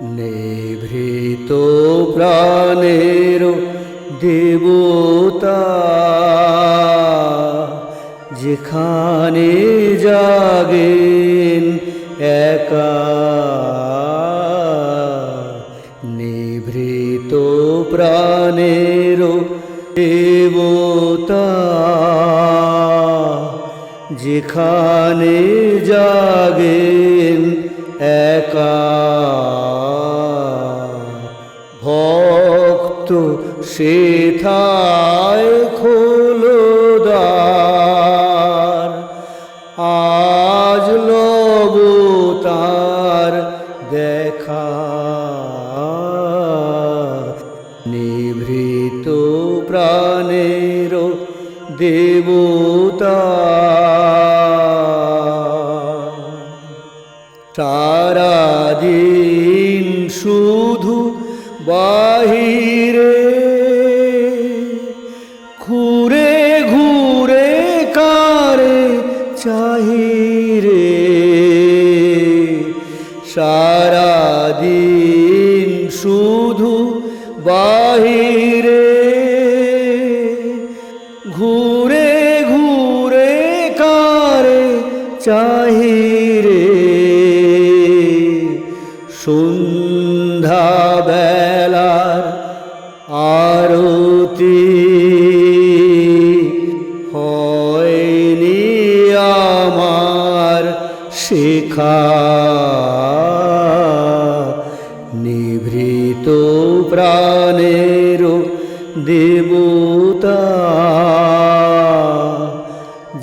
নিভৃত প্রাণের দেবতা যেখানে জাগেন একা নিভৃত প্রাণের দেবতা যেখানে জাগেন একা। ভক্ত সেথায় খোলদার। আজ লব তার দেখা নিভৃত প্রাণের দেবতা। সারাদিন শুধু বাহিরে ঘুরে ঘুরে কারে চাহিরে। সারাদিন শুধু বাহিরে ঘুরে ঘুরে কারে চাহিরে। সন্ধ্যা আরতি হয়নি আমার শেখা। নিভৃত প্রাণের দেবতা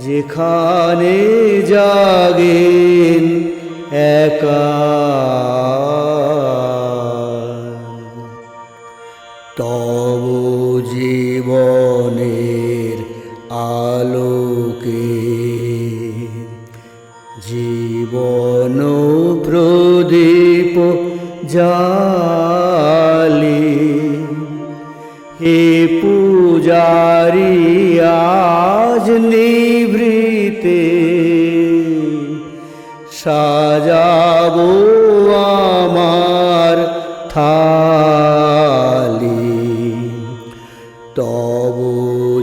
যেখানে জাগেন জালি হে পূজারি আজ নিভৃতে সাজাবো আমার থালি। তব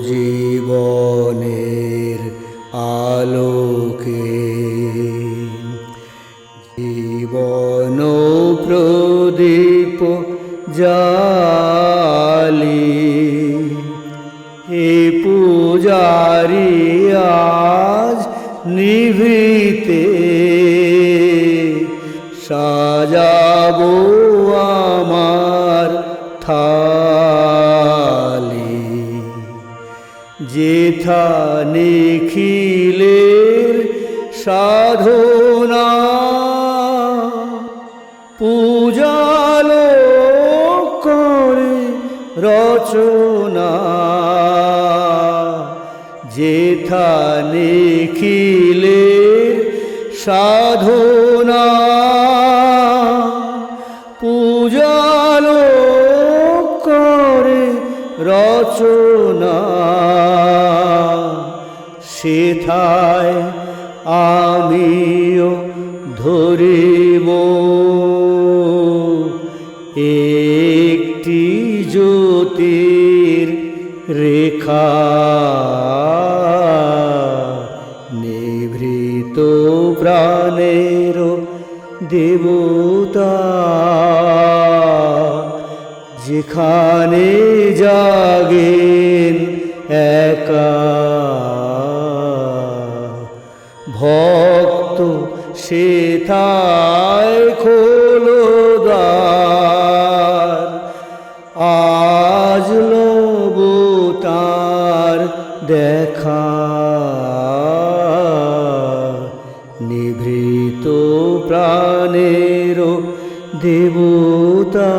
জীবনের প্রদীপ জালি হে পূজারি আজ নিভৃতে সাজাবো আমার থালি। যেথা নিখিলের সাধনা পূজালো রচনা। যেথা নিখিলের সাধনা পূজালো করে রচনা। সেথায় আমিও ধরিব। একটি জ্যোতির রেখা নিভৃত প্রাণের দেবতা যেখানে জাগেন একা ভক্ত সে সেথায় খোলদার দেখা নিভৃত প্রাণের দেবতা।